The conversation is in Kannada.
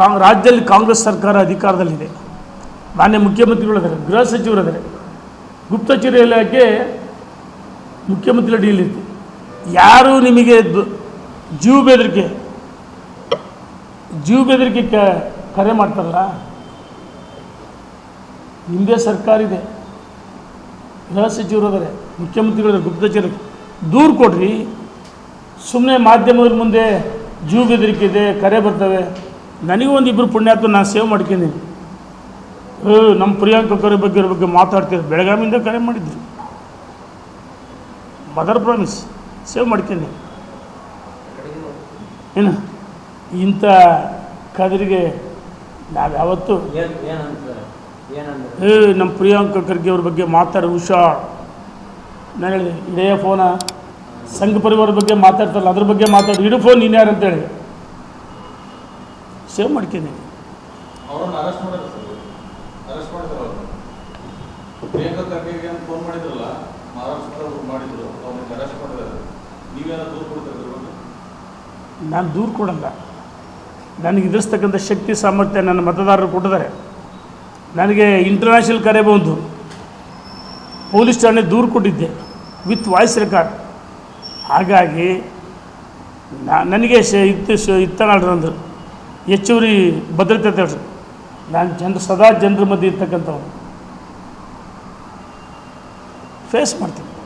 ಕಾಂಗ್, ರಾಜ್ಯದಲ್ಲಿ ಕಾಂಗ್ರೆಸ್ ಸರ್ಕಾರ ಅಧಿಕಾರದಲ್ಲಿದೆ. ಮಾನ್ಯ ಮುಖ್ಯಮಂತ್ರಿಗಳಿದ್ದಾರೆ ಗೃಹ ಸಚಿವರಿದ್ದಾರೆ ಗುಪ್ತಚರ ಇಲಾಖೆ ಮುಖ್ಯಮಂತ್ರಿ ಅಡಿಯಲ್ಲಿ ಇರುತ್ತೆ ಯಾರು ನಿಮಗೆ ಜೀವ ಬೆದರಿಕೆ ಜೀವ ಬೆದರಿಕೆ ಕರೆ ಮಾಡ್ತಾರಲ್ಲ? ಹಿಂದೆ ಸರ್ಕಾರ ಇದೆ. ಗೃಹ ಸಚಿವರು ಅದಾರೆ ಗುಪ್ತಚರಕ್ಕೆ ಗುಪ್ತಚರ ದೂರು ಕೊಡ್ರಿ. ಸುಮ್ಮನೆ ಮಾಧ್ಯಮದ ಮುಂದೆ ಜೀವ ಬೆದರಿಕೆ ಇದೆ, ಕರೆ ಬರ್ತವೆ. ನನಗೂ ಒಂದು ಇಬ್ಬರು ಪುಣ್ಯಾತ್ಮ ನಾನು ಸೇವ್ ಮಾಡ್ಕೊಂಡಿನಿ ಹ್ಞೂ ನಮ್ಮ ಪ್ರಿಯಾಂಕ ಕರೆ ಬಗ್ಗೆ ಬಗ್ಗೆ ಮಾತಾಡ್ತೀರಿ ಬೆಳಗಾವಿಯಿಂದ ಕರೆ ಮಾಡಿದ್ರು. ಮದರ್ ಪ್ರಾಮಿಸ್ ಸೇವ್ ಮಾಡ್ತೀನಿ ಏನು? ಇಂಥ ಕದರಿಗೆ ನಾವು ಯಾವತ್ತು ಹ್ಞೂ ಏ ನಮ್ಮ ಪ್ರಿಯಾಂಕ ಖರ್ಗೆ ಅವ್ರ ಬಗ್ಗೆ ಮಾತಾಡಿ ಹುಷಾರ್. ನಾನು ಹೇಳಿದೆ ಇಡೇ ಫೋನ. ಸಂಘ ಪರಿವಾರ ಬಗ್ಗೆ ಮಾತಾಡ್ತಾರಲ್ಲ ಅದ್ರ ಬಗ್ಗೆ ಮಾತಾಡಿ. ಇಡು ಫೋನ್ ನೀನು ಯಾರು ಅಂತೇಳಿ. ಸೇವ್ ಮಾಡ್ತೀನಿ ನಾನು ದೂರು ಕೊಡಲ್ಲ. ನನಗೆ ಎದುರಿಸ್ತಕ್ಕಂಥ ಶಕ್ತಿ ಸಾಮರ್ಥ್ಯ ನನ್ನ ಮತದಾರರು ಕೊಟ್ಟಿದ್ದಾರೆ. ನನಗೆ ಇಂಟರ್ನ್ಯಾಷನಲ್ ಕರೆ ಬಂದು ಪೊಲೀಸ್ ಠಾಣೆ ದೂರು ಕೊಟ್ಟಿದ್ದೆ ವಿತ್ ವಾಯ್ಸ್ ರೆಕಾರ್ಡ್ ಹಾಗಾಗಿ ನನಗೆ ಶ ಇತ್ತು ಶ ಇತ್ತನಲ್ರಿ ಅಂದರು ಹೆಚ್ಚುವರಿ ಭದ್ರತೆ ಹೇಳ್ರಿ. ನಾನು ಜನರು ಸದಾ ಜನರ ಮಧ್ಯೆ ಇರ್ತಕ್ಕಂಥವ್ರು. ಫೇಸ್ ಮಾಡ್ತೀನಿ.